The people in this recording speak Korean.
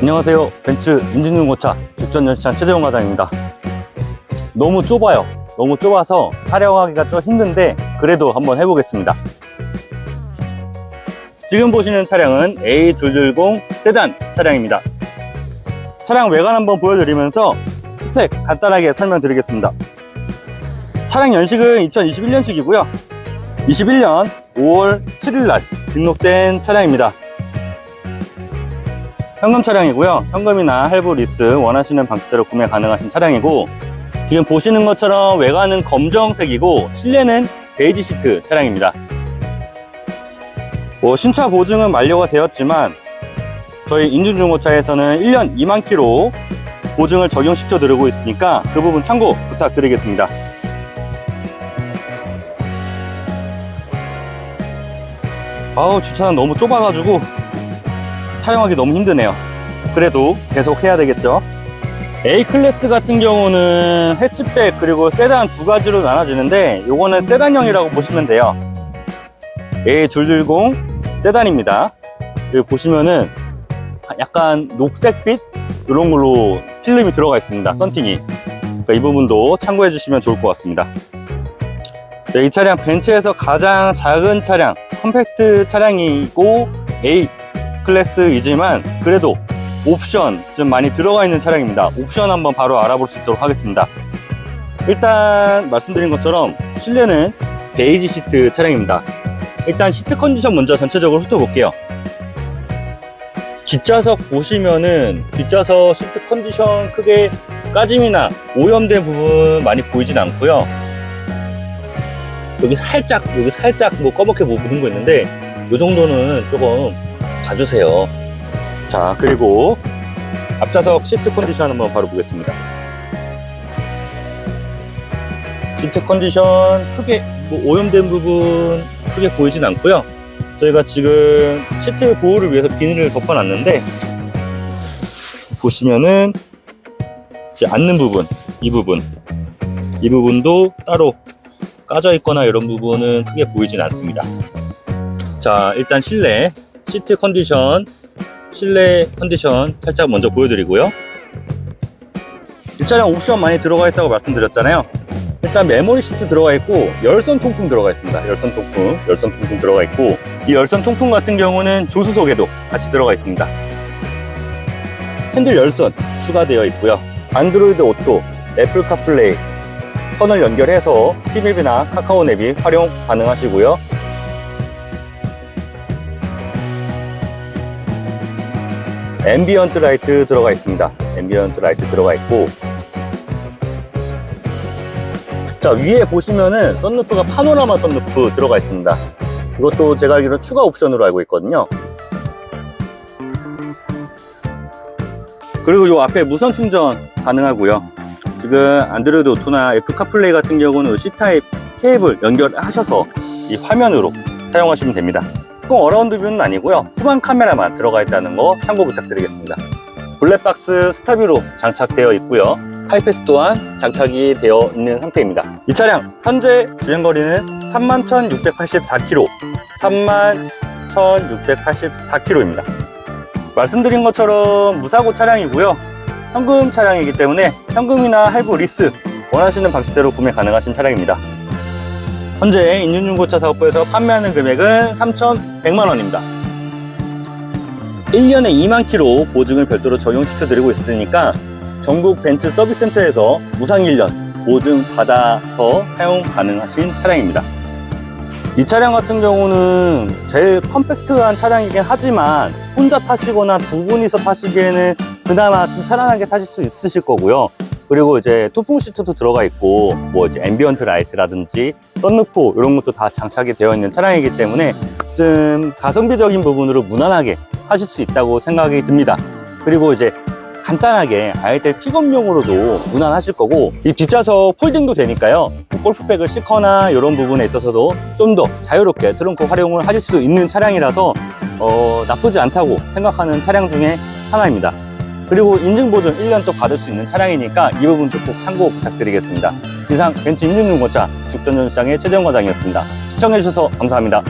안녕하세요. 벤츠 인진중고차 직전연시장 최재용 과장입니다. 너무 좁아요. 너무 좁아서 촬영하기가 좀 힘든데 그래도 한번 해보겠습니다. 지금 보시는 차량은 A210 세단 차량입니다. 차량 외관 한번 보여드리면서 스펙 간단하게 설명드리겠습니다. 차량 연식은 2021년식이고요. 21년 5월 7일 날 등록된 차량입니다. 현금 차량이고요. 현금이나 할부 리스 원하시는 방식대로 구매 가능하신 차량이고 지금 보시는 것처럼 외관은 검정색이고 실내는 베이지 시트 차량입니다. 뭐 신차 보증은 만료가 되었지만 저희 인준중고차에서는 1년 2만 킬로 보증을 적용시켜 드리고 있으니까 그 부분 참고 부탁드리겠습니다. 아우 주차장 너무 좁아가지고 촬영하기 너무 힘드네요. 그래도 계속 해야 되겠죠. A 클래스 같은 경우는 해치백 그리고 세단 두 가지로 나눠지는데 요거는 세단형이라고 보시면 돼요. A210 세단입니다. 여기 보시면은 약간 녹색빛 이런 걸로 필름이 들어가 있습니다. 썬팅이. 그러니까 이 부분도 참고해 주시면 좋을 것 같습니다. 네, 이 차량 벤츠에서 가장 작은 차량, 컴팩트 차량이고 A 클래스이지만 그래도 옵션 좀 많이 들어가 있는 차량입니다. 옵션 한번 바로 알아볼 수 있도록 하겠습니다. 일단 말씀드린 것처럼 실내는 베이지 시트 차량입니다. 일단 시트 컨디션 먼저 전체적으로 훑어볼게요. 뒷좌석 보시면은 뒷좌석 시트 컨디션 크게 까짐이나 오염된 부분 많이 보이진 않고요. 여기 살짝 여기 살짝 뭐 검게 뭐 묻은 거 있는데 이 정도는 조금 봐주세요. 자 그리고 앞좌석 시트 컨디션 한번 바로 보겠습니다. 시트 컨디션 크게 뭐 오염된 부분 크게 보이진 않고요. 저희가 지금 시트 보호를 위해서 비닐을 덮어놨는데 보시면은 이제 앉는 부분 이 부분 이 부분도 따로 까져 있거나 이런 부분은 크게 보이진 않습니다. 자 일단 실내 시트 컨디션 실내 컨디션 살짝 먼저 보여드리고요. 이 차량 옵션 많이 들어가 있다고 말씀드렸잖아요. 일단 메모리 시트 들어가 있고 열선 통풍 들어가 있습니다. 열선 통풍, 열선 통풍 들어가 있고 이 열선 통풍 같은 경우는 조수석에도 같이 들어가 있습니다. 핸들 열선 추가되어 있고요. 안드로이드 오토, 애플 카플레이, 선을 연결해서 티맵이나 카카오 앱이 활용 가능하시고요. 앰비언트 라이트 들어가 있습니다. 앰비언트 라이트 들어가 있고 자 위에 보시면은 썬루프가 파노라마 썬루프 들어가 있습니다. 이것도 제가 알기로는 추가 옵션으로 알고 있거든요. 그리고 이 앞에 무선 충전 가능하고요. 지금 안드로이드 오토나 애플 카플레이 같은 경우는 C타입 케이블 연결하셔서 이 화면으로 사용하시면 됩니다. 꼭 어라운드 뷰는 아니고요. 후방 카메라만 들어가 있다는 거 참고 부탁드리겠습니다. 블랙박스 스타비로 장착되어 있고요. 하이패스 또한 장착이 되어 있는 상태입니다. 이 차량 현재 주행거리는 31,684km, 31,684km입니다. 말씀드린 것처럼 무사고 차량이고요. 현금 차량이기 때문에 현금이나 할부 리스 원하시는 방식대로 구매 가능하신 차량입니다. 현재 인륜중고차 사업부에서 판매하는 금액은 3,100만 원입니다. 1년에 2만 킬로 보증을 별도로 적용시켜 드리고 있으니까 전국 벤츠 서비스 센터에서 무상 1년 보증 받아서 사용 가능하신 차량입니다. 이 차량 같은 경우는 제일 컴팩트한 차량이긴 하지만 혼자 타시거나 두 분이서 타시기에는 그나마 좀 편안하게 타실 수 있으실 거고요. 그리고 이제 투풍 시트도 들어가 있고 뭐 이제 앰비언트 라이트라든지 썬루프 이런 것도 다 장착이 되어 있는 차량이기 때문에 좀 가성비적인 부분으로 무난하게 타실 수 있다고 생각이 듭니다. 그리고 이제 간단하게 아이들 픽업용으로도 무난하실 거고 이 뒷좌석 폴딩도 되니까요 골프백을 싣거나 이런 부분에 있어서도 좀 더 자유롭게 트렁크 활용을 하실 수 있는 차량이라서 어, 나쁘지 않다고 생각하는 차량 중에 하나입니다 그리고 인증보증 1년 또 받을 수 있는 차량이니까 이 부분도 꼭 참고 부탁드리겠습니다. 이상 벤츠 인증중고차 죽전전시장의 최재형 과장이었습니다. 시청해주셔서 감사합니다